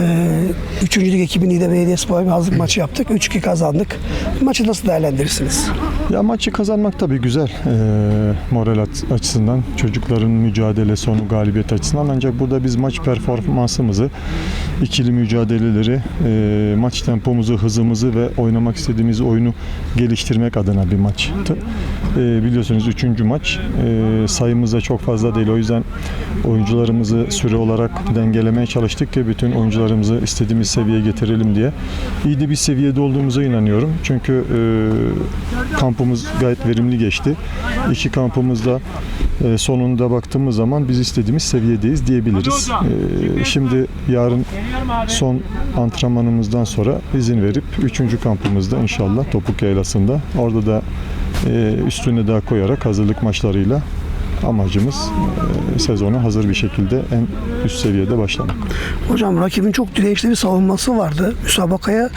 Ee, Üçüncü Lig ekibi Niğde Belediyespor bir hazırlık maçı yaptık. 3-2 kazandık. Maçı nasıl değerlendirirsiniz? Ya maçı kazanmak tabii güzel eee, moral açısından, çocukların mücadele sonu galibiyet açısından ancak burada biz maç performansımızı, ikili mücadeleleri, eee, maç tempomuzu, hızımızı ve oynamak istediğimiz oyunu geliştirmek adına bir maçtı. Eee, biliyorsunuz üçüncü maç eee, sayımız da çok fazla değil o yüzden oyuncularımızı süre olarak dengelemeye çalıştık ki bütün oyuncularımızı istediğimiz seviyeye getirelim diye. İyi de bir seviyede olduğumuza inanıyorum. Çünkü eee kampımız gayet verimli geçti. İki kampımızda e, sonunda baktığımız zaman biz istediğimiz seviyedeyiz diyebiliriz. E, şimdi yarın son antrenmanımızdan sonra izin verip üçüncü kampımızda inşallah Topuk Yaylası'nda orada da e, üstüne daha koyarak hazırlık maçlarıyla amacımız e, sezona hazır bir şekilde en üst seviyede başlamak. Hocam rakibin çok dirençli bir savunması vardı. Müsabakaya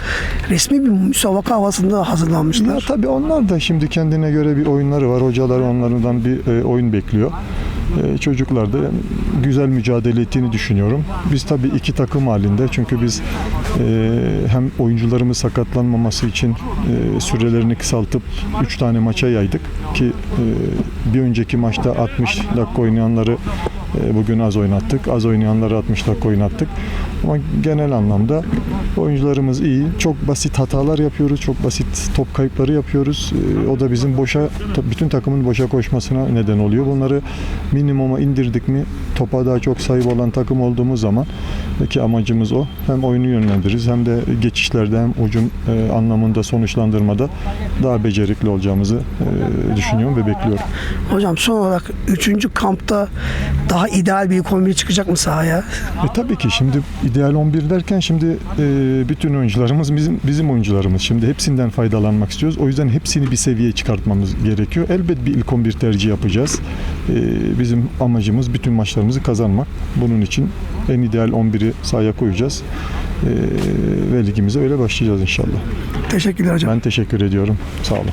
resmi bir müsabaka havasında Ya hazırlanmışlar. tabii onlar da şimdi kendine göre bir oyunları var. Hocalar onlardan bir e, oyun bekliyor. E, çocuklar da güzel mücadele ettiğini düşünüyorum. Biz tabii iki takım halinde çünkü biz e, hem oyuncularımız sakatlanmaması için e, sürelerini kısaltıp 3 tane maça yaydık ki e, bir önceki maçta 60 dakika oynayanları bugün az oynattık. Az oynayanları 60 dakika oynattık. Ama genel anlamda oyuncularımız iyi. Çok basit hatalar yapıyoruz. Çok basit top kayıpları yapıyoruz. E, O da bizim boşa bütün takımın boşa koşmasına neden oluyor. Bunları minimuma indirdik mi topa daha çok sahip olan takım olduğumuz zaman ki amacımız o. Hem oyunu yönlendiririz hem de geçişlerde hem ucum e, anlamında sonuçlandırmada daha becerikli olacağımızı e, düşünüyorum ve bekliyorum. Hocam son olarak 3. kampta daha ideal bir kombi çıkacak mı sahaya? E tabii ki şimdi ideal 11 derken şimdi e, bütün oyuncularımız bizim bizim oyuncularımız. Şimdi hepsinden faydalanmak istiyoruz. O yüzden hepsini bir seviyeye çıkartmamız gerekiyor. Elbet bir ilk 11 tercih yapacağız. E, bizim amacımız bütün maçlarımızı kazanmak. Bunun için en ideal 11'i sahaya koyacağız. E, ve ligimize öyle başlayacağız inşallah. Teşekkürler hocam. Ben teşekkür ediyorum. Sağ olun.